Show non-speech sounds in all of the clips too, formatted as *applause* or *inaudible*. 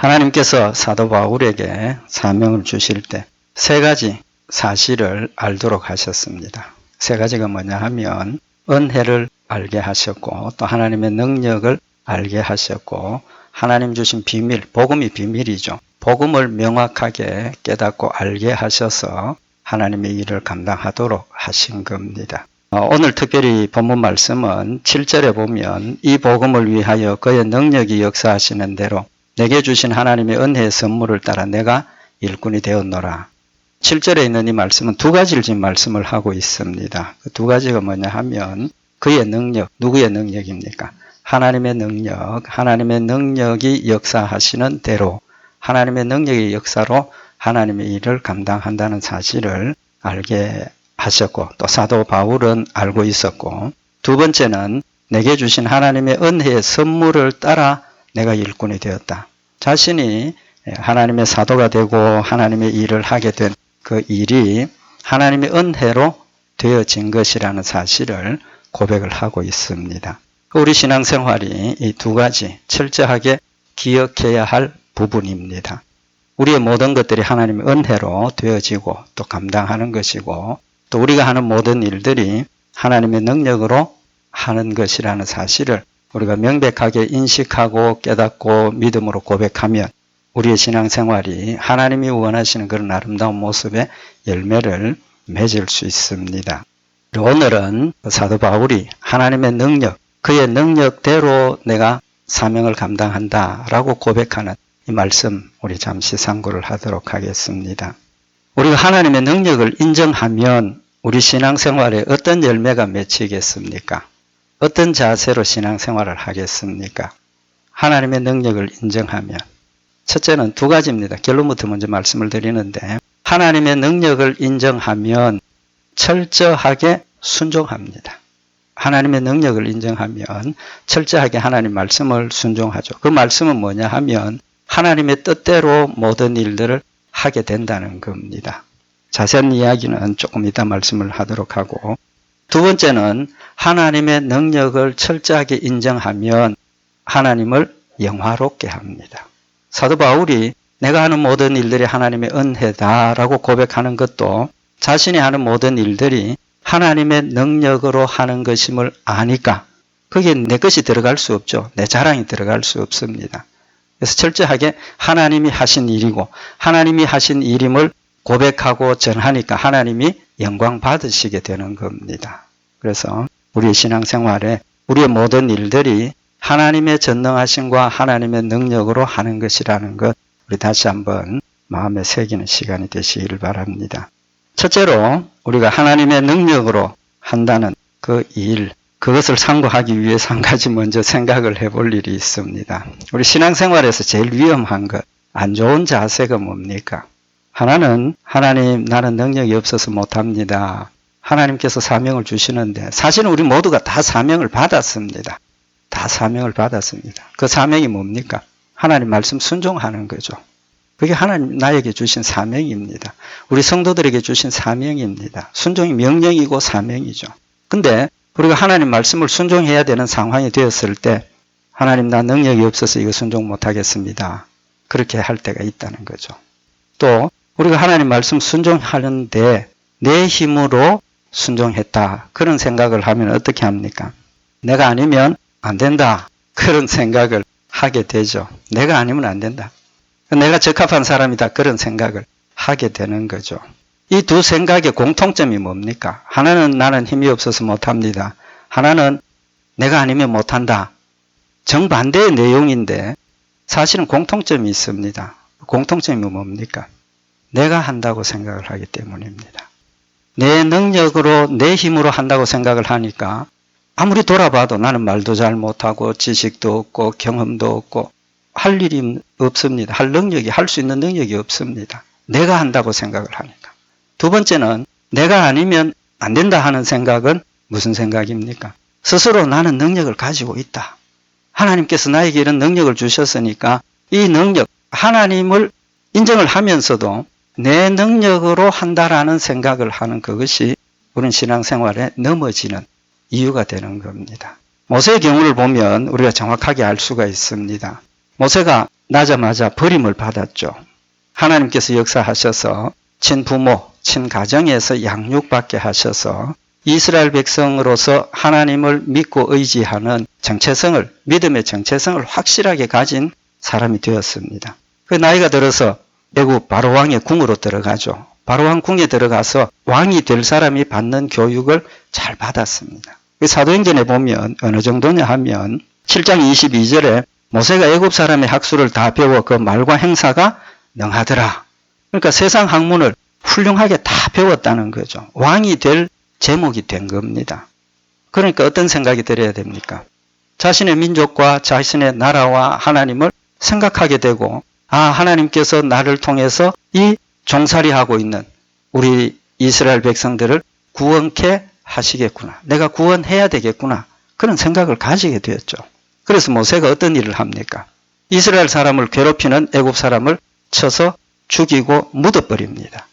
하나님께서 사도 바울에게 사명을 주실 때 세 가지 사실을 알도록 하셨습니다. 세 가지가 뭐냐 하면 은혜를 알게 하셨고 또 하나님의 능력을 알게 하셨고 하나님 주신 비밀, 복음이 비밀이죠. 복음을 명확하게 깨닫고 알게 하셔서 하나님의 일을 감당하도록 하신 겁니다. 어, 오늘 특별히 본문 말씀은 7절에 보면 이 복음을 위하여 그의 능력이 역사하시는 대로 내게 주신 하나님의 은혜의 선물을 따라 내가 일꾼이 되었노라. 7절에 있는 이 말씀은 두 가지를 지금 말씀을 하고 있습니다. 그 두 가지가 뭐냐 하면 그의 능력, 누구의 능력입니까? 하나님의 능력, 하나님의 능력이 역사하시는 대로 하나님의 능력의 역사로 하나님의 일을 감당한다는 사실을 알게 하셨고 또 사도 바울은 알고 있었고 두 번째는 내게 주신 하나님의 은혜의 선물을 따라 내가 일꾼이 되었다. 자신이 하나님의 사도가 되고 하나님의 일을 하게 된 그 일이 하나님의 은혜로 되어진 것이라는 사실을 고백을 하고 있습니다. 우리 신앙생활이 이 두 가지 철저하게 기억해야 할 부분입니다. 우리의 모든 것들이 하나님의 은혜로 되어지고 또 감당하는 것이고 또 우리가 하는 모든 일들이 하나님의 능력으로 하는 것이라는 사실을 우리가 명백하게 인식하고 깨닫고 믿음으로 고백하면 우리의 신앙생활이 하나님이 원하시는 그런 아름다운 모습의 열매를 맺을 수 있습니다. 오늘은 사도 바울이 하나님의 능력, 그의 능력대로 내가 사명을 감당한다 라고 고백하는 이 말씀 우리 잠시 상고를 하도록 하겠습니다. 우리가 하나님의 능력을 인정하면 우리 신앙생활에 어떤 열매가 맺히겠습니까? 어떤 자세로 신앙생활을 하겠습니까? 하나님의 능력을 인정하면 첫째는 두 가지입니다. 결론부터 먼저 말씀을 드리는데 하나님의 능력을 인정하면 철저하게 순종합니다. 하나님의 능력을 인정하면 철저하게 하나님 말씀을 순종하죠. 그 말씀은 뭐냐 하면 하나님의 뜻대로 모든 일들을 하게 된다는 겁니다. 자세한 이야기는 조금 이따 말씀을 하도록 하고 두 번째는 하나님의 능력을 철저하게 인정하면 하나님을 영화롭게 합니다. 사도 바울이 내가 하는 모든 일들이 하나님의 은혜다라고 고백하는 것도 자신이 하는 모든 일들이 하나님의 능력으로 하는 것임을 아니까 거기에 내 것이 들어갈 수 없죠. 내 자랑이 들어갈 수 없습니다. 그래서 철저하게 하나님이 하신 일이고 하나님이 하신 일임을 고백하고 전하니까 하나님이 영광 받으시게 되는 겁니다. 그래서 우리의 신앙생활에 우리의 모든 일들이 하나님의 전능하심과 하나님의 능력으로 하는 것이라는 것 우리 다시 한번 마음에 새기는 시간이 되시기를 바랍니다. 첫째로 우리가 하나님의 능력으로 한다는 그 일, 그것을 상고하기 위해서 한 가지 먼저 생각을 해볼 일이 있습니다. 우리 신앙생활에서 제일 위험한 것, 안 좋은 자세가 뭡니까? 하나는 하나님 나는 능력이 없어서 못합니다. 하나님께서 사명을 주시는데 사실은 우리 모두가 다 사명을 받았습니다. 다 사명을 받았습니다. 그 사명이 뭡니까? 하나님 말씀 순종하는 거죠. 그게 하나님 나에게 주신 사명입니다. 우리 성도들에게 주신 사명입니다. 순종이 명령이고 사명이죠. 근데 우리가 하나님 말씀을 순종해야 되는 상황이 되었을 때 하나님 나 능력이 없어서 이거 순종 못하겠습니다. 그렇게 할 때가 있다는 거죠. 또 우리가 하나님 말씀 순종하는데 내 힘으로 순종했다. 그런 생각을 하면 어떻게 합니까? 내가 아니면 안 된다. 그런 생각을 하게 되죠. 내가 아니면 안 된다. 내가 적합한 사람이다. 그런 생각을 하게 되는 거죠. 이 두 생각의 공통점이 뭡니까? 하나는 나는 힘이 없어서 못합니다. 하나는 내가 아니면 못한다. 정반대의 내용인데 사실은 공통점이 있습니다. 공통점이 뭡니까? 내가 한다고 생각을 하기 때문입니다. 내 능력으로 내 힘으로 한다고 생각을 하니까 아무리 돌아봐도 나는 말도 잘 못하고 지식도 없고 경험도 없고 할 일이 없습니다. 할 능력이 할 수 있는 능력이 없습니다. 내가 한다고 생각을 하니까. 두 번째는 내가 아니면 안 된다 하는 생각은 무슨 생각입니까? 스스로 나는 능력을 가지고 있다. 하나님께서 나에게 이런 능력을 주셨으니까 이 능력 하나님을 인정을 하면서도 내 능력으로 한다라는 생각을 하는 그것이 우리는 신앙생활에 넘어지는 이유가 되는 겁니다. 모세의 경우를 보면 우리가 정확하게 알 수가 있습니다. 모세가 나자마자 버림을 받았죠. 하나님께서 역사하셔서 친부모, 친가정에서 양육받게 하셔서 이스라엘 백성으로서 하나님을 믿고 의지하는 정체성을, 믿음의 정체성을 확실하게 가진 사람이 되었습니다. 그 나이가 들어서 애국 바로왕의 궁으로 들어가죠. 바로왕 궁에 들어가서 왕이 될 사람이 받는 교육을 잘 받았습니다. 그 사도행전에 보면 어느 정도냐 하면 7장 22절에 모세가 애굽 사람의 학수를 다 배워 그 말과 행사가 능하더라. 그러니까 세상 학문을 훌륭하게 다 배웠다는 거죠. 왕이 될 제목이 된 겁니다. 그러니까 어떤 생각이 들어야 됩니까? 자신의 민족과 자신의 나라와 하나님을 생각하게 되고 아 하나님께서 나를 통해서 이 종살이 하고 있는 우리 이스라엘 백성들을 구원케 하시겠구나. 내가 구원해야 되겠구나. 그런 생각을 가지게 되었죠. 그래서 모세가 어떤 일을 합니까? 이스라엘 사람을 괴롭히는 애굽 사람을 쳐서 죽이고 묻어버립니다.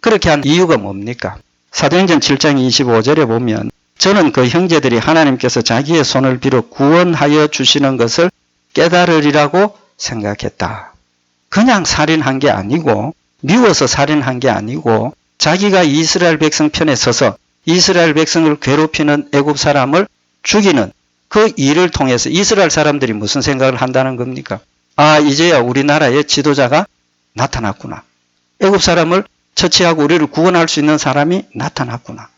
그렇게 한 이유가 뭡니까? 사도행전 7장 25절에 보면 저는 그 형제들이 하나님께서 자기의 손을 빌어 구원하여 주시는 것을 깨달으리라고 생각했다. 그냥 살인한 게 아니고 미워서 살인한 게 아니고 자기가 이스라엘 백성 편에 서서 이스라엘 백성을 괴롭히는 애굽 사람을 죽이는 그 일을 통해서 이스라엘 사람들이 무슨 생각을 한다는 겁니까? 아 이제야 우리나라의 지도자가 나타났구나. 애굽 사람을 처치하고 우리를 구원할 수 있는 사람이 나타났구나.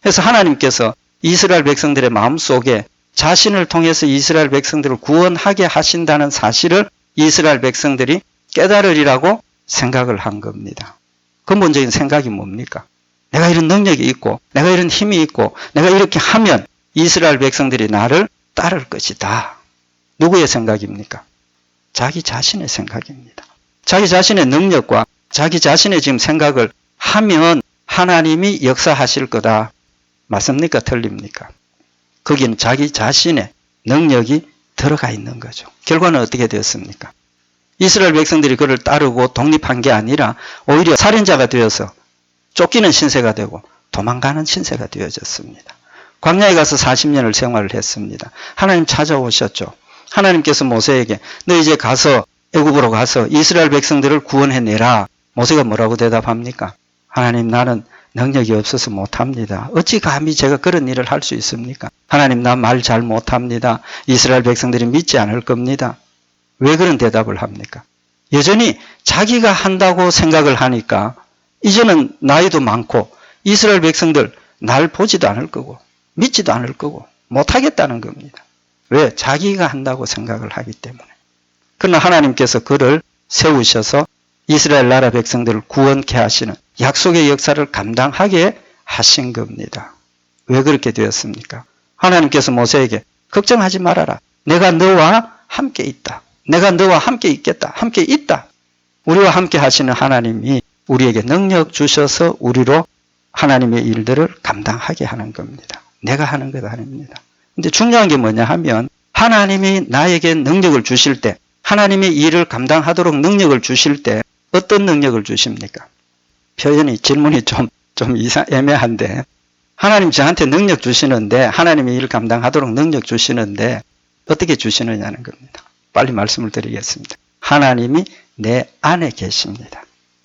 그래서 하나님께서 이스라엘 백성들의 마음속에 자신을 통해서 이스라엘 백성들을 구원하게 하신다는 사실을 이스라엘 백성들이 깨달으리라고 생각을 한 겁니다. 근본적인 생각이 뭡니까? 내가 이런 능력이 있고, 내가 이런 힘이 있고, 내가 이렇게 하면 이스라엘 백성들이 나를 따를 것이다. 누구의 생각입니까? 자기 자신의 생각입니다. 자기 자신의 능력과 자기 자신의 지금 생각을 하면 하나님이 역사하실 거다. 맞습니까? 틀립니까? 거기는 자기 자신의 능력이 들어가 있는 거죠. 결과는 어떻게 되었습니까? 이스라엘 백성들이 그를 따르고 독립한 게 아니라 오히려 살인자가 되어서 쫓기는 신세가 되고 도망가는 신세가 되어졌습니다. 광야에 가서 40년을 생활을 했습니다. 하나님 찾아오셨죠. 하나님께서 모세에게 너 이제 가서 애굽으로 가서 이스라엘 백성들을 구원해내라. 모세가 뭐라고 대답합니까? 하나님 나는 능력이 없어서 못합니다. 어찌 감히 제가 그런 일을 할 수 있습니까? 하나님 나 말 잘 못합니다. 이스라엘 백성들이 믿지 않을 겁니다. 왜 그런 대답을 합니까? 여전히 자기가 한다고 생각을 하니까 이제는 나이도 많고 이스라엘 백성들 날 보지도 않을 거고 믿지도 않을 거고 못하겠다는 겁니다. 왜? 자기가 한다고 생각을 하기 때문에. 그러나 하나님께서 그를 세우셔서 이스라엘 나라 백성들을 구원케 하시는 약속의 역사를 감당하게 하신 겁니다. 왜 그렇게 되었습니까? 하나님께서 모세에게 걱정하지 말아라. 내가 너와 함께 있다. 내가 너와 함께 있겠다. 함께 있다. 우리와 함께 하시는 하나님이 우리에게 능력 주셔서 우리로 하나님의 일들을 감당하게 하는 겁니다. 내가 하는 것 아닙니다. 근데 중요한 게 뭐냐 하면 하나님이 나에게 능력을 주실 때 하나님의 일을 감당하도록 능력을 주실 때 어떤 능력을 주십니까? 표현이 질문이 좀, 좀 이상, 애매한데 하나님 저한테 능력 주시는데 하나님의 일을 감당하도록 능력 주시는데 어떻게 주시느냐는 겁니다. 빨리 말씀을 드리겠습니다. 하나님이 내 안에 계십니다.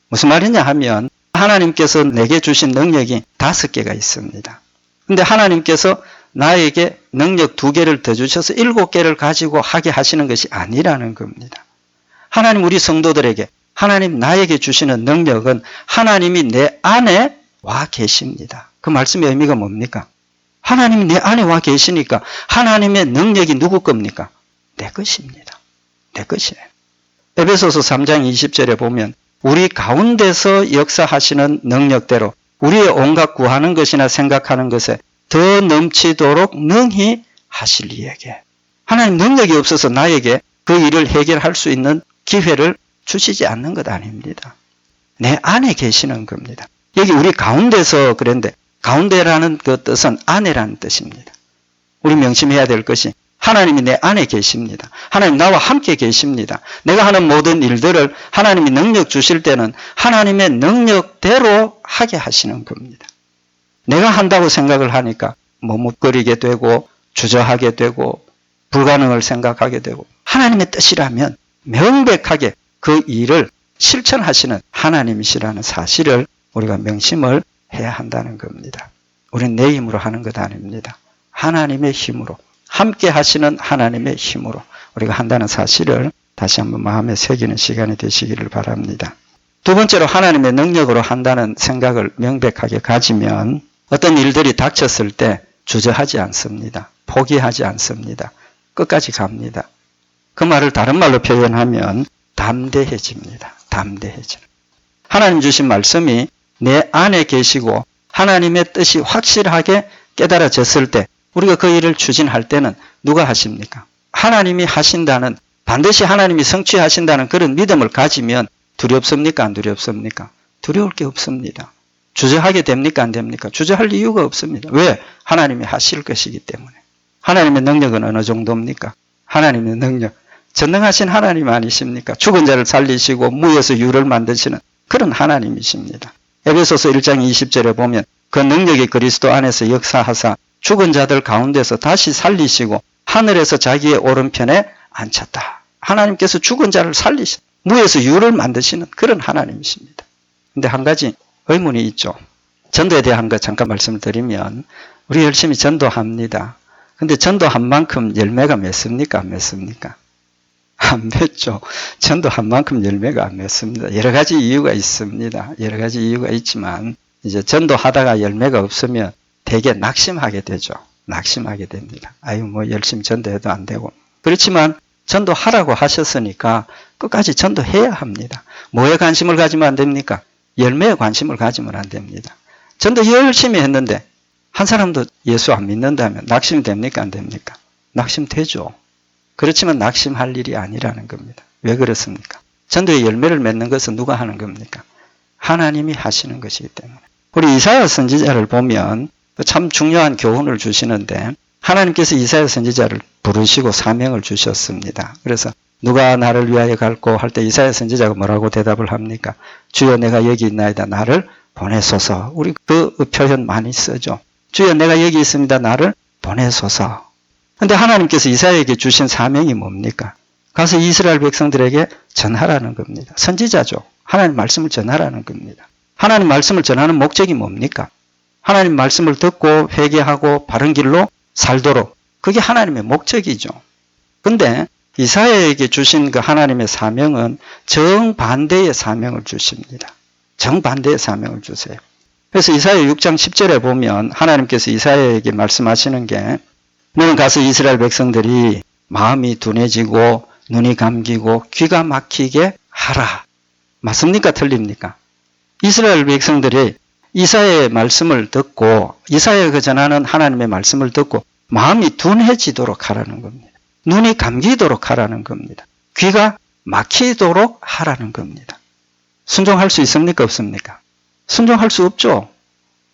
무슨 말이냐 하면 하나님께서 내게 주신 능력이 다섯 개가 있습니다. 근데 하나님께서 나에게 능력 두 개를 더 주셔서 일곱 개를 가지고 하게 하시는 것이 아니라는 겁니다. 하나님 우리 성도들에게 하나님 나에게 주시는 능력은 하나님이 내 안에 와 계십니다. 그 말씀의 의미가 뭡니까? 하나님이 내 안에 와 계시니까 하나님의 능력이 누구 겁니까? 내 것입니다. 내 것이에요. 에베소서 3장 20절에 보면 우리 가운데서 역사하시는 능력대로 우리의 온갖 구하는 것이나 생각하는 것에 더 넘치도록 능히 하실 이에게 하나님 능력이 없어서 나에게 그 일을 해결할 수 있는 기회를 주시지 않는 것 아닙니다. 내 안에 계시는 겁니다. 여기 우리 가운데서 그랬는데 가운데라는 그 뜻은 안에라는 뜻입니다. 우리 명심해야 될 것이 하나님이 내 안에 계십니다. 하나님 나와 함께 계십니다. 내가 하는 모든 일들을 하나님이 능력 주실 때는 하나님의 능력대로 하게 하시는 겁니다. 내가 한다고 생각을 하니까 머뭇거리게 되고 주저하게 되고 불가능을 생각하게 되고 하나님의 뜻이라면 명백하게 그 일을 실천하시는 하나님이시라는 사실을 우리가 명심을 해야 한다는 겁니다. 우리는 내 힘으로 하는 것 아닙니다. 하나님의 힘으로, 함께 하시는 하나님의 힘으로 우리가 한다는 사실을 다시 한번 마음에 새기는 시간이 되시기를 바랍니다. 두 번째로 하나님의 능력으로 한다는 생각을 명백하게 가지면 어떤 일들이 닥쳤을 때 주저하지 않습니다. 포기하지 않습니다. 끝까지 갑니다. 그 말을 다른 말로 표현하면 담대해집니다. 담대해지는. 하나님 주신 말씀이 내 안에 계시고 하나님의 뜻이 확실하게 깨달아졌을 때 우리가 그 일을 추진할 때는 누가 하십니까? 하나님이 하신다는 반드시 하나님이 성취하신다는 그런 믿음을 가지면 두렵습니까? 안 두렵습니까? 두려울 게 없습니다. 주저하게 됩니까? 안 됩니까? 주저할 이유가 없습니다. 왜? 하나님이 하실 것이기 때문에. 하나님의 능력은 어느 정도입니까? 하나님의 능력. 전능하신 하나님 아니십니까? 죽은 자를 살리시고 무에서 유를 만드시는 그런 하나님이십니다. 에베소서 1장 20절에 보면 그 능력이 그리스도 안에서 역사하사 죽은 자들 가운데서 다시 살리시고 하늘에서 자기의 오른편에 앉혔다. 하나님께서 죽은 자를 살리시 무에서 유를 만드시는 그런 하나님이십니다. 근데 한 가지 의문이 있죠. 전도에 대한 것 잠깐 말씀을 드리면 우리 열심히 전도합니다. 근데 전도한 만큼 열매가 맺습니까? 안 맺습니까? 안 맺죠. 전도한 만큼 열매가 안 맺습니다. 여러 가지 이유가 있습니다. 여러 가지 이유가 있지만 이제 전도하다가 열매가 없으면 되게 낙심하게 되죠. 낙심하게 됩니다. 아유 뭐 열심히 전도해도 안 되고 그렇지만 전도하라고 하셨으니까 끝까지 전도해야 합니다. 뭐에 관심을 가지면 안 됩니까? 열매에 관심을 가지면 안 됩니다. 전도 열심히 했는데 한 사람도 예수 안 믿는다면 낙심이 됩니까? 안 됩니까? 낙심 되죠. 그렇지만 낙심할 일이 아니라는 겁니다. 왜 그렇습니까? 전도의 열매를 맺는 것은 누가 하는 겁니까? 하나님이 하시는 것이기 때문에. 우리 이사야 선지자를 보면 참 중요한 교훈을 주시는데 하나님께서 이사야 선지자를 부르시고 사명을 주셨습니다. 그래서 누가 나를 위하여 갈고 할 때 이사야 선지자가 뭐라고 대답을 합니까? 주여 내가 여기 있나이다. 나를 보내소서. 우리 그 표현 많이 쓰죠. 주여 내가 여기 있습니다. 나를 보내소서. 근데 하나님께서 이사야에게 주신 사명이 뭡니까? 가서 이스라엘 백성들에게 전하라는 겁니다. 선지자죠. 하나님 말씀을 전하라는 겁니다. 하나님 말씀을 전하는 목적이 뭡니까? 하나님 말씀을 듣고 회개하고 바른 길로 살도록 그게 하나님의 목적이죠. 근데 이사야에게 주신 그 하나님의 사명은 정반대의 사명을 주십니다. 정반대의 사명을 주세요. 그래서 이사야 6장 10절에 보면 하나님께서 이사야에게 말씀하시는 게 너는 가서 이스라엘 백성들이 마음이 둔해지고 눈이 감기고 귀가 막히게 하라. 맞습니까? 틀립니까? 이스라엘 백성들이 이사야의 말씀을 듣고 이사야가 전하는 하나님의 말씀을 듣고 마음이 둔해지도록 하라는 겁니다. 눈이 감기도록 하라는 겁니다. 귀가 막히도록 하라는 겁니다. 순종할 수 있습니까? 없습니까? 순종할 수 없죠.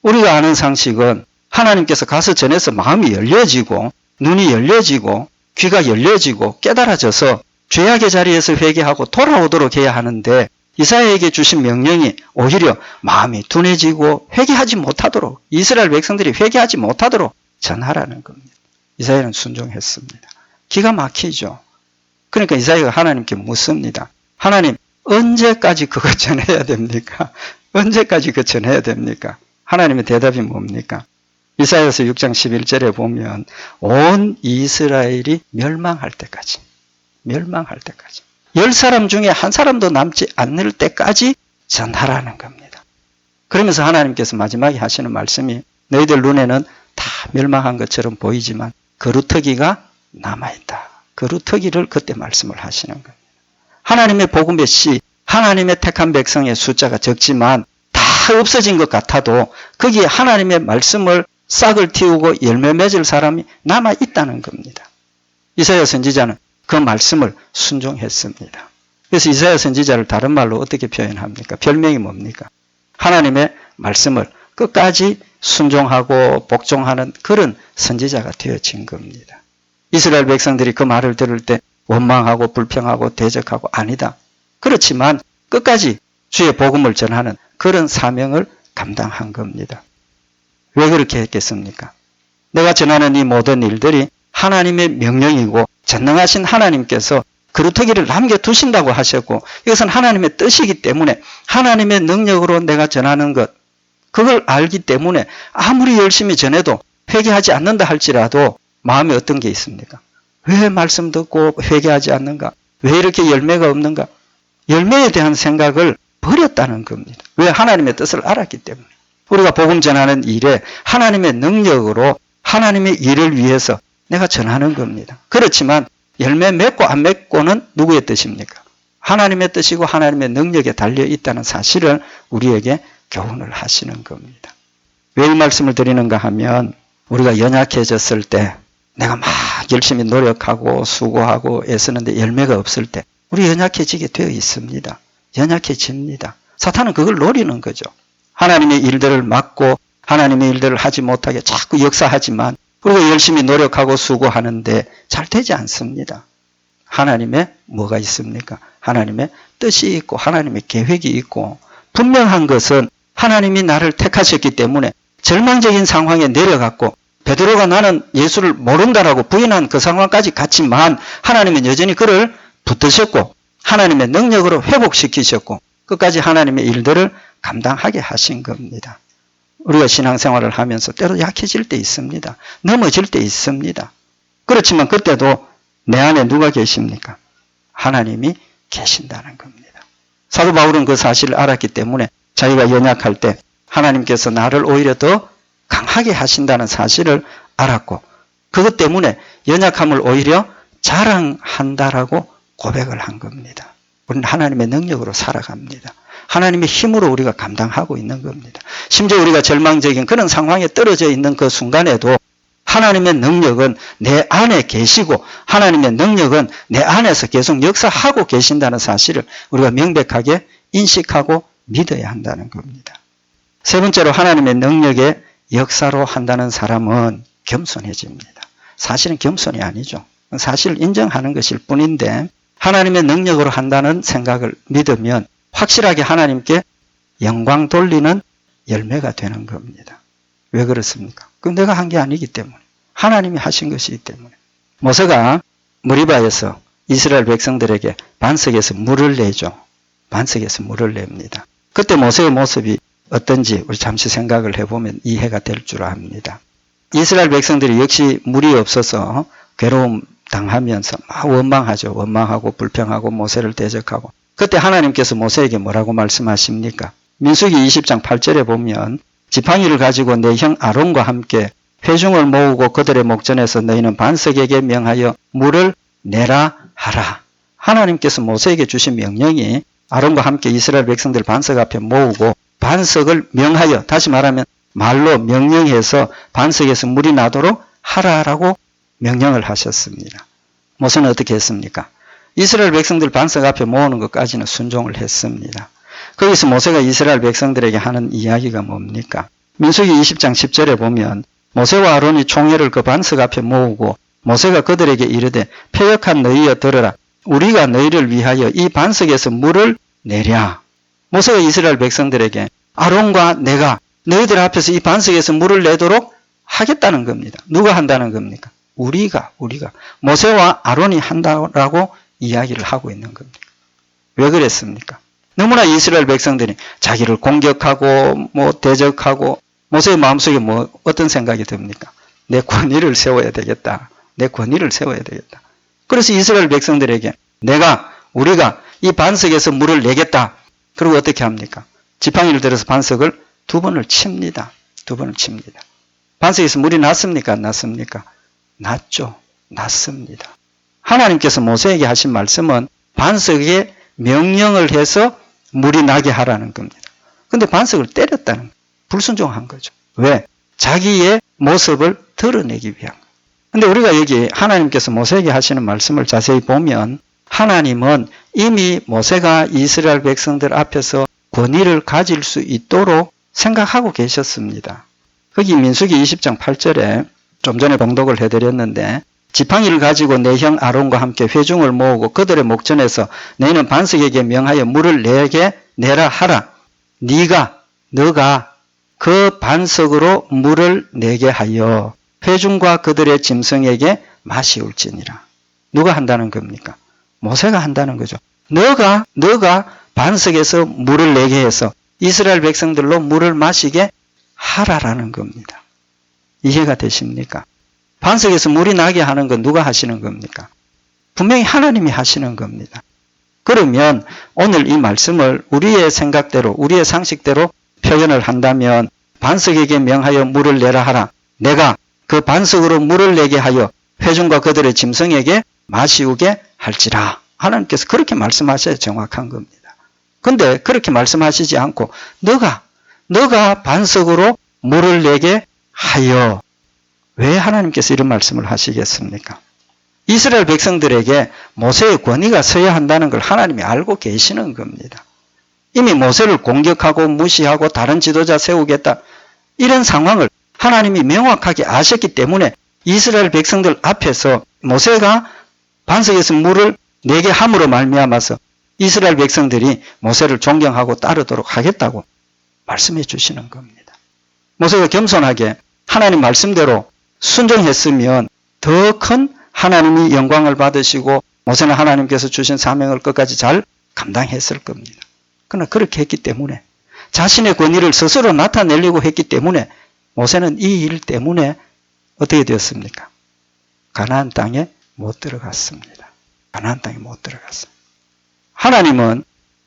우리가 아는 상식은 하나님께서 가서 전해서 마음이 열려지고 눈이 열려지고 귀가 열려지고 깨달아져서 죄악의 자리에서 회개하고 돌아오도록 해야 하는데 이사야에게 주신 명령이 오히려 마음이 둔해지고 회개하지 못하도록 이스라엘 백성들이 회개하지 못하도록 전하라는 겁니다. 이사야는 순종했습니다. 기가 막히죠. 그러니까 이사야가 하나님께 묻습니다. 하나님 언제까지 그거 *laughs* 전해야 됩니까? 언제까지 그거 전해야 됩니까? 하나님의 대답이 뭡니까? 이사야서 6장 11절에 보면 온 이스라엘이 멸망할 때까지 멸망할 때까지 열 사람 중에 한 사람도 남지 않을 때까지 전하라는 겁니다. 그러면서 하나님께서 마지막에 하시는 말씀이 너희들 눈에는 다 멸망한 것처럼 보이지만 그루터기가 남아있다. 그루터기를 그때 말씀을 하시는 겁니다. 하나님의 복음의 씨, 하나님의 택한 백성의 숫자가 적지만 다 없어진 것 같아도 거기에 하나님의 말씀을 싹을 틔우고 열매 맺을 사람이 남아 있다는 겁니다. 이사야 선지자는 그 말씀을 순종했습니다. 그래서 이사야 선지자를 다른 말로 어떻게 표현합니까? 별명이 뭡니까? 하나님의 말씀을 끝까지 순종하고 복종하는 그런 선지자가 되어진 겁니다. 이스라엘 백성들이 그 말을 들을 때 원망하고 불평하고 대적하고 아니다. 그렇지만 끝까지 주의 복음을 전하는 그런 사명을 감당한 겁니다. 왜 그렇게 했겠습니까? 내가 전하는 이 모든 일들이 하나님의 명령이고 전능하신 하나님께서 그루터기를 남겨두신다고 하셨고 이것은 하나님의 뜻이기 때문에 하나님의 능력으로 내가 전하는 것 그걸 알기 때문에 아무리 열심히 전해도 회개하지 않는다 할지라도 마음에 어떤 게 있습니까? 왜 말씀 듣고 회개하지 않는가? 왜 이렇게 열매가 없는가? 열매에 대한 생각을 버렸다는 겁니다. 왜 하나님의 뜻을 알았기 때문에. 우리가 복음 전하는 일에 하나님의 능력으로 하나님의 일을 위해서 내가 전하는 겁니다. 그렇지만 열매 맺고 안 맺고는 누구의 뜻입니까? 하나님의 뜻이고 하나님의 능력에 달려 있다는 사실을 우리에게 교훈을 하시는 겁니다. 왜 이 말씀을 드리는가 하면 우리가 연약해졌을 때 내가 막 열심히 노력하고 수고하고 애쓰는데 열매가 없을 때 우리 연약해지게 되어 있습니다. 연약해집니다. 사탄은 그걸 노리는 거죠. 하나님의 일들을 막고 하나님의 일들을 하지 못하게 자꾸 역사하지만 우리가 열심히 노력하고 수고하는데 잘 되지 않습니다. 하나님의 뭐가 있습니까? 하나님의 뜻이 있고 하나님의 계획이 있고 분명한 것은 하나님이 나를 택하셨기 때문에 절망적인 상황에 내려갔고 베드로가 나는 예수를 모른다라고 부인한 그 상황까지 갔지만 하나님은 여전히 그를 붙드셨고 하나님의 능력으로 회복시키셨고 끝까지 하나님의 일들을 감당하게 하신 겁니다. 우리가 신앙생활을 하면서 때로 약해질 때 있습니다. 넘어질 때 있습니다. 그렇지만 그때도 내 안에 누가 계십니까? 하나님이 계신다는 겁니다. 사도 바울은 그 사실을 알았기 때문에 자기가 연약할 때 하나님께서 나를 오히려 더 강하게 하신다는 사실을 알았고 그것 때문에 연약함을 오히려 자랑한다라고 고백을 한 겁니다. 우리는 하나님의 능력으로 살아갑니다. 하나님의 힘으로 우리가 감당하고 있는 겁니다. 심지어 우리가 절망적인 그런 상황에 떨어져 있는 그 순간에도 하나님의 능력은 내 안에 계시고 하나님의 능력은 내 안에서 계속 역사하고 계신다는 사실을 우리가 명백하게 인식하고 믿어야 한다는 겁니다. 세 번째로 하나님의 능력의 역사로 한다는 사람은 겸손해집니다. 사실은 겸손이 아니죠. 사실 인정하는 것일 뿐인데 하나님의 능력으로 한다는 생각을 믿으면 확실하게 하나님께 영광 돌리는 열매가 되는 겁니다. 왜 그렇습니까? 그 내가 한 게 아니기 때문에 하나님이 하신 것이기 때문에 모세가 머리바에서 이스라엘 백성들에게 반석에서 물을 내죠. 반석에서 물을 냅니다. 그때 모세의 모습이 어떤지 우리 잠시 생각을 해보면 이해가 될 줄 압니다. 이스라엘 백성들이 역시 물이 없어서 괴로움 당하면서 막 원망하죠. 원망하고 불평하고 모세를 대적하고 그때 하나님께서 모세에게 뭐라고 말씀하십니까? 민수기 20장 8절에 보면 지팡이를 가지고 내 형 아론과 함께 회중을 모으고 그들의 목전에서 너희는 반석에게 명하여 물을 내라 하라. 하나님께서 모세에게 주신 명령이 아론과 함께 이스라엘 백성들 반석 앞에 모으고 반석을 명하여 다시 말하면 말로 명령해서 반석에서 물이 나도록 하라라고 명령을 하셨습니다. 모세는 어떻게 했습니까? 이스라엘 백성들 반석 앞에 모으는 것까지는 순종을 했습니다. 거기서 모세가 이스라엘 백성들에게 하는 이야기가 뭡니까? 민수기 20장 10절에 보면 모세와 아론이 총회를 그 반석 앞에 모으고 모세가 그들에게 이르되 폐역한 너희여 들으라 우리가 너희를 위하여 이 반석에서 물을 내랴. 모세가 이스라엘 백성들에게 아론과 내가 너희들 앞에서 이 반석에서 물을 내도록 하겠다는 겁니다. 누가 한다는 겁니까? 우리가 우리가 모세와 아론이 한다라고 이야기를 하고 있는 겁니다. 왜 그랬습니까? 너무나 이스라엘 백성들이 자기를 공격하고 뭐 대적하고 모세의 마음속에 뭐 어떤 생각이 듭니까? 내 권위를 세워야 되겠다. 내 권위를 세워야 되겠다. 그래서 이스라엘 백성들에게 내가 우리가 이 반석에서 물을 내겠다. 그리고 어떻게 합니까? 지팡이를 들어서 반석을 두 번을 칩니다. 두 번을 칩니다. 반석에서 물이 났습니까? 안 났습니까? 났죠. 났습니다. 하나님께서 모세에게 하신 말씀은 반석에 명령을 해서 물이 나게 하라는 겁니다. 근데 반석을 때렸다는 거예요. 불순종한 거죠. 왜? 자기의 모습을 드러내기 위한 거예요. 근데 우리가 여기 하나님께서 모세에게 하시는 말씀을 자세히 보면 하나님은 이미 모세가 이스라엘 백성들 앞에서 권위를 가질 수 있도록 생각하고 계셨습니다. 거기 민수기 20장 8절에 좀 전에 봉독을 해드렸는데 지팡이를 가지고 내 형 아론과 함께 회중을 모으고 그들의 목전에서 너희는 반석에게 명하여 물을 내게 내라 하라. 네가 너가 그 반석으로 물을 내게 하여 회중과 그들의 짐승에게 마시울지니라. 누가 한다는 겁니까? 모세가 한다는 거죠. 너가 너가 반석에서 물을 내게 해서 이스라엘 백성들로 물을 마시게 하라라는 겁니다. 이해가 되십니까? 반석에서 물이 나게 하는 건 누가 하시는 겁니까? 분명히 하나님이 하시는 겁니다. 그러면 오늘 이 말씀을 우리의 생각대로, 우리의 상식대로 표현을 한다면 반석에게 명하여 물을 내라 하라. 내가 그 반석으로 물을 내게 하여 회중과 그들의 짐승에게 마시우게 할지라. 하나님께서 그렇게 말씀하셔야 정확한 겁니다. 근데 그렇게 말씀하시지 않고 너가 너가 반석으로 물을 내게 하여 왜 하나님께서 이런 말씀을 하시겠습니까? 이스라엘 백성들에게 모세의 권위가 서야 한다는 걸 하나님이 알고 계시는 겁니다. 이미 모세를 공격하고 무시하고 다른 지도자 세우겠다. 이런 상황을 하나님이 명확하게 아셨기 때문에 이스라엘 백성들 앞에서 모세가 반석에서 물을 내게 함으로 말미암아서 이스라엘 백성들이 모세를 존경하고 따르도록 하겠다고 말씀해 주시는 겁니다. 모세가 겸손하게 하나님 말씀대로 순종했으면 더 큰 하나님이 영광을 받으시고 모세는 하나님께서 주신 사명을 끝까지 잘 감당했을 겁니다. 그러나 그렇게 했기 때문에 자신의 권위를 스스로 나타내려고 했기 때문에 모세는 이 일 때문에 어떻게 되었습니까? 가나안 땅에 못 들어갔습니다. 가나안 땅에 못 들어갔습니다. 하나님은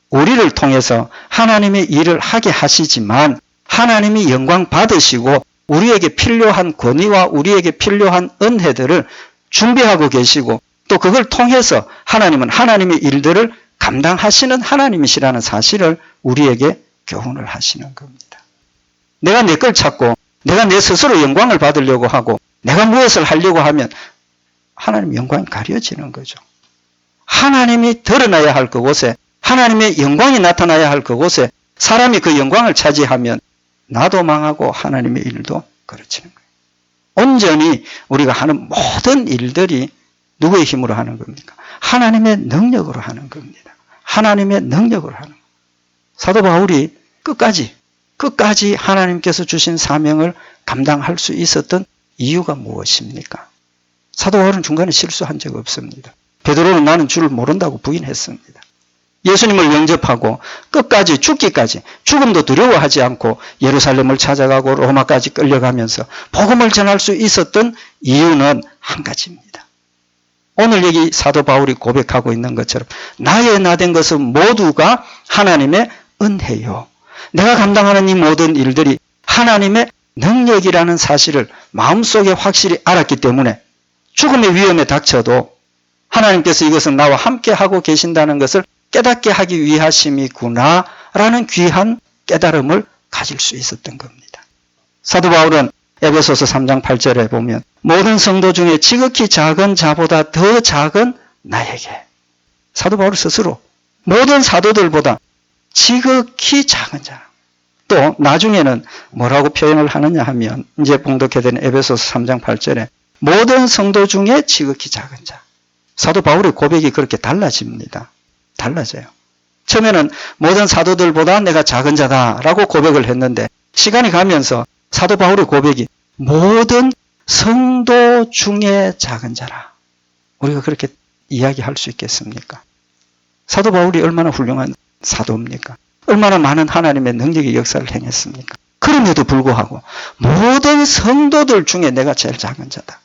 우리를 통해서 하나님의 일을 하게 하시지만 하나님이 영광 받으시고 우리에게 필요한 권위와 우리에게 필요한 은혜들을 준비하고 계시고 또 그걸 통해서 하나님은 하나님의 일들을 감당하시는 하나님이시라는 사실을 우리에게 교훈을 하시는 겁니다. 내가 내 걸 찾고 내가 내 스스로 영광을 받으려고 하고 내가 무엇을 하려고 하면 하나님 영광이 가려지는 거죠. 하나님이 드러나야 할 그곳에 하나님의 영광이 나타나야 할 그곳에 사람이 그 영광을 차지하면 나도 망하고 하나님의 일도 그르치는 거예요. 온전히 우리가 하는 모든 일들이 누구의 힘으로 하는 겁니까? 하나님의 능력으로 하는 겁니다. 하나님의 능력으로 하는 겁니다. 사도 바울이 끝까지 끝까지 하나님께서 주신 사명을 감당할 수 있었던 이유가 무엇입니까? 사도 바울은 중간에 실수한 적 없습니다. 베드로는 나는 주를 모른다고 부인했습니다. 예수님을 영접하고 끝까지 죽기까지 죽음도 두려워하지 않고 예루살렘을 찾아가고 로마까지 끌려가면서 복음을 전할 수 있었던 이유는 한 가지입니다. 오늘 여기 사도 바울이 고백하고 있는 것처럼 나의 나 된 것은 모두가 하나님의 은혜요. 내가 감당하는 이 모든 일들이 하나님의 능력이라는 사실을 마음속에 확실히 알았기 때문에 죽음의 위험에 닥쳐도 하나님께서 이것은 나와 함께 하고 계신다는 것을 깨닫게 하기 위하심이구나 라는 귀한 깨달음을 가질 수 있었던 겁니다. 사도 바울은 에베소서 3장 8절에 보면 모든 성도 중에 지극히 작은 자보다 더 작은 나에게 사도 바울 스스로 모든 사도들보다 지극히 작은 자. 또 나중에는 뭐라고 표현을 하느냐 하면 이제 봉독해 된 에베소서 3장 8절에 모든 성도 중에 지극히 작은 자. 사도 바울의 고백이 그렇게 달라집니다. 달라져요. 처음에는 모든 사도들보다 내가 작은 자다라고 고백을 했는데 시간이 가면서 사도 바울의 고백이 모든 성도 중에 작은 자라. 우리가 그렇게 이야기할 수 있겠습니까? 사도 바울이 얼마나 훌륭한 사도입니까? 얼마나 많은 하나님의 능력의 역사를 행했습니까? 그럼에도 불구하고 모든 성도들 중에 내가 제일 작은 자다.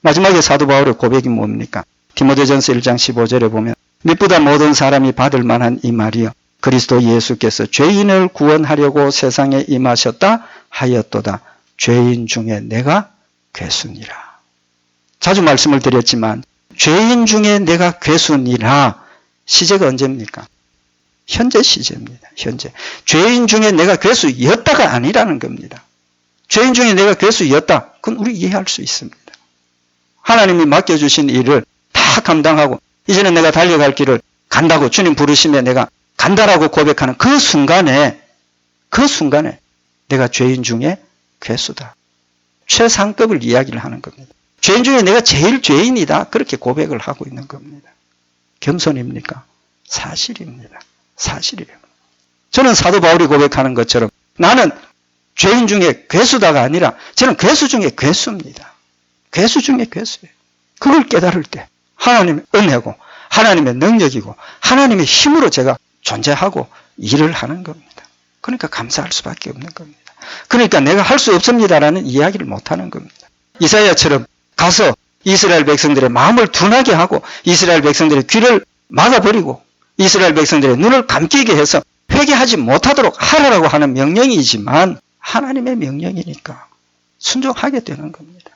마지막에 사도 바울의 고백이 뭡니까? 디모데전서 1장 15절에 보면 mit보다 모든 사람이 받을 만한 이 말이여 그리스도 예수께서 죄인을 구원하려고 세상에 임하셨다 하였도다. 죄인 중에 내가 괴순이라. 자주 말씀을 드렸지만 죄인 중에 내가 괴순이라 시제가 언제입니까? 현재 시제입니다. 현재. 죄인 중에 내가 괴수였다가 아니라는 겁니다. 죄인 중에 내가 괴수였다. 그건 우리 이해할 수 있습니다. 하나님이 맡겨주신 일을 다 감당하고 이제는 내가 달려갈 길을 간다고 주님 부르시면 내가 간다라고 고백하는 그 순간에 그 순간에 내가 죄인 중에 괴수다. 최상급을 이야기를 하는 겁니다. 죄인 중에 내가 제일 죄인이다. 그렇게 고백을 하고 있는 겁니다. 겸손입니까? 사실입니다. 사실이에요. 저는 사도 바울이 고백하는 것처럼 나는 죄인 중에 괴수다가 아니라 저는 괴수 중에 괴수입니다. 괴수 중에 괴수예요. 그걸 깨달을 때 하나님의 은혜고 하나님의 능력이고 하나님의 힘으로 제가 존재하고 일을 하는 겁니다. 그러니까 감사할 수밖에 없는 겁니다. 그러니까 내가 할 수 없습니다라는 이야기를 못 하는 겁니다. 이사야처럼 가서 이스라엘 백성들의 마음을 둔하게 하고 이스라엘 백성들의 귀를 막아버리고 이스라엘 백성들의 눈을 감기게 해서 회개하지 못하도록 하라라고 하는 명령이지만 하나님의 명령이니까 순종하게 되는 겁니다.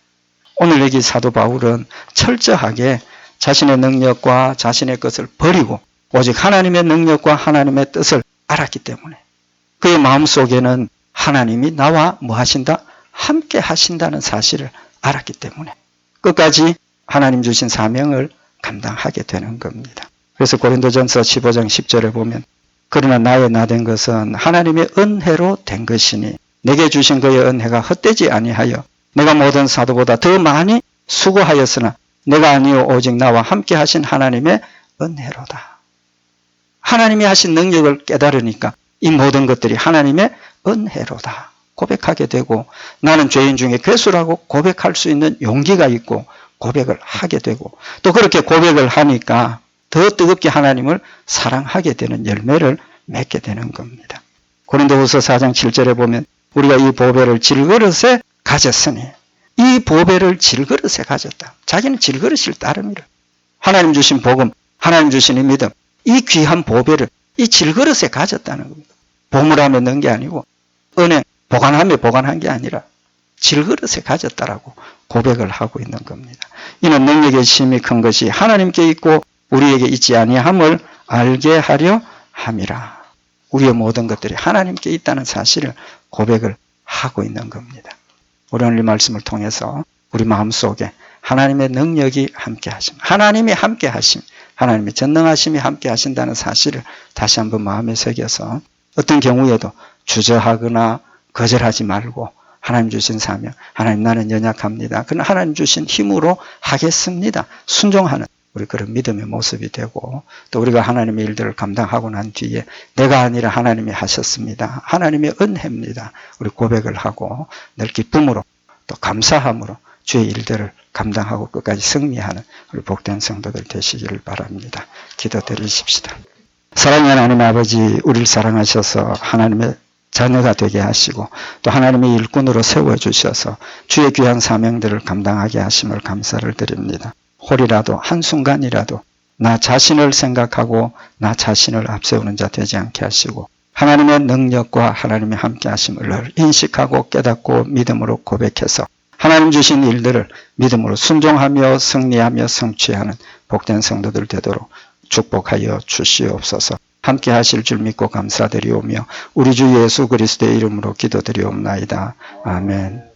오늘 여기 사도 바울은 철저하게 자신의 능력과 자신의 것을 버리고 오직 하나님의 능력과 하나님의 뜻을 알았기 때문에 그의 마음속에는 하나님이 나와 뭐 하신다? 함께 하신다는 사실을 알았기 때문에 끝까지 하나님 주신 사명을 감당하게 되는 겁니다. 그래서 고린도전서 15장 10절에 보면 그러나 나의 나 된 것은 하나님의 은혜로 된 것이니 내게 주신 그의 은혜가 헛되지 아니하여 내가 모든 사도보다 더 많이 수고하였으나 내가 아니요 오직 나와 함께 하신 하나님의 은혜로다. 하나님이 하신 능력을 깨달으니까 이 모든 것들이 하나님의 은혜로다. 고백하게 되고 나는 죄인 중에 괴수라고 고백할 수 있는 용기가 있고 고백을 하게 되고 또 그렇게 고백을 하니까 더 뜨겁게 하나님을 사랑하게 되는 열매를 맺게 되는 겁니다. 고린도후서 4장 7절에 보면 우리가 이 보배를 질그릇에 가졌으니 이 보배를 질그릇에 가졌다. 자기는 질그릇일 따름이라. 하나님 주신 복음, 하나님 주신 이 믿음, 이 귀한 보배를 이 질그릇에 가졌다는 겁니다. 보물함에 넣은 게 아니고 은행 보관함에 보관한 게 아니라 질그릇에 가졌다라고 고백을 하고 있는 겁니다. 이는 능력의 심이 큰 것이 하나님께 있고 우리에게 있지 아니함을 알게 하려 함이라. 우리의 모든 것들이 하나님께 있다는 사실을 고백을 하고 있는 겁니다. 우리 오늘 이 말씀을 통해서 우리 마음속에 하나님의 능력이 함께 하심, 하나님이 함께 하심, 하나님의 전능하심이 함께 하신다는 사실을 다시 한번 마음에 새겨서 어떤 경우에도 주저하거나 거절하지 말고 하나님 주신 사명, 하나님 나는 연약합니다. 그러나 하나님 주신 힘으로 하겠습니다. 순종하는 우리 그런 믿음의 모습이 되고 또 우리가 하나님의 일들을 감당하고 난 뒤에 내가 아니라 하나님이 하셨습니다. 하나님의 은혜입니다. 우리 고백을 하고 늘 기쁨으로 또 감사함으로 주의 일들을 감당하고 끝까지 승리하는 우리 복된 성도들 되시기를 바랍니다. 기도 드리십시다. 사랑하는 하나님 아버지 우리를 사랑하셔서 하나님의 자녀가 되게 하시고 또 하나님의 일꾼으로 세워주셔서 주의 귀한 사명들을 감당하게 하심을 감사를 드립니다. 홀이라도 한순간이라도 나 자신을 생각하고 나 자신을 앞세우는 자 되지 않게 하시고 하나님의 능력과 하나님의 함께 하심을 인식하고 깨닫고 믿음으로 고백해서 하나님 주신 일들을 믿음으로 순종하며 승리하며 성취하는 복된 성도들 되도록 축복하여 주시옵소서. 함께 하실 줄 믿고 감사드리오며 우리 주 예수 그리스도의 이름으로 기도드리옵나이다. 아멘.